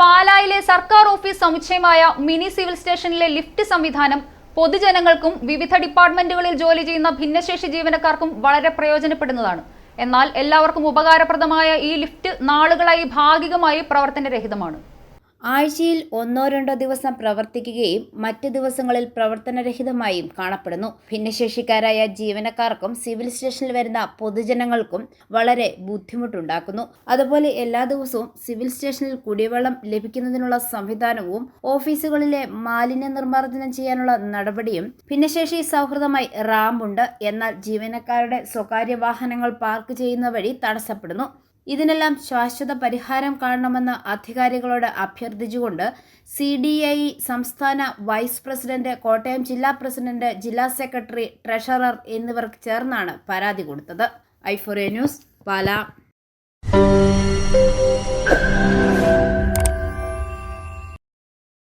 പാലായിലെ സർക്കാർ ഓഫീസ് സമുച്ചയമായ മിനി സിവിൽ സ്റ്റേഷനിലെ ലിഫ്റ്റ് സംവിധാനം പൊതുജനങ്ങൾക്കും വിവിധ ഡിപ്പാർട്ട്മെന്റുകളിൽ ജോലി ചെയ്യുന്ന ഭിന്നശേഷി ജീവനക്കാർക്കും വളരെ പ്രയോജനപ്പെടുന്നതാണ്. എന്നാൽ എല്ലാവർക്കും ഉപകാരപ്രദമായ ഈ ലിഫ്റ്റ് നാളുകളായി ഭാഗികമായി പ്രവർത്തനരഹിതമാണ്. ആഴ്ചയിൽ ഒന്നോ രണ്ടോ ദിവസം പ്രവർത്തിക്കുകയും മറ്റ് ദിവസങ്ങളിൽ പ്രവർത്തനരഹിതമായും കാണപ്പെടുന്നു. ഭിന്നശേഷിക്കാരായ ജീവനക്കാർക്കും സിവിൽ സ്റ്റേഷനിൽ വരുന്ന പൊതുജനങ്ങൾക്കും വളരെ ബുദ്ധിമുട്ടുണ്ടാക്കുന്നു. അതുപോലെ എല്ലാ ദിവസവും സിവിൽ സ്റ്റേഷനിൽ കുടിവെള്ളം ലഭിക്കുന്നതിനുള്ള സംവിധാനവും ഓഫീസുകളിലെ മാലിന്യ നിർമ്മാർജനം ചെയ്യാനുള്ള നടപടിയും ഭിന്നശേഷി സൗഹൃദമായി റാമ്പുണ്ട്. എന്നാൽ ജീവനക്കാരുടെ സ്വകാര്യ വാഹനങ്ങൾ പാർക്ക് ചെയ്യുന്ന വഴി തടസ്സപ്പെടുന്നു. ഇതിനെല്ലാം ശാശ്വത പരിഹാരം കാണണമെന്ന് അധികാരികളോട് അഭ്യർത്ഥിച്ചുകൊണ്ട് സി ഡി ഐ സംസ്ഥാന വൈസ് പ്രസിഡന്റ് കോട്ടയം ജില്ലാ പ്രസിഡന്റ് ജില്ലാ സെക്രട്ടറി ട്രഷറർ എന്നിവർക്ക് ചേർന്നാണ് പരാതി കൊടുത്തത്. ഐഫോറിയ ന്യൂസ് പാല.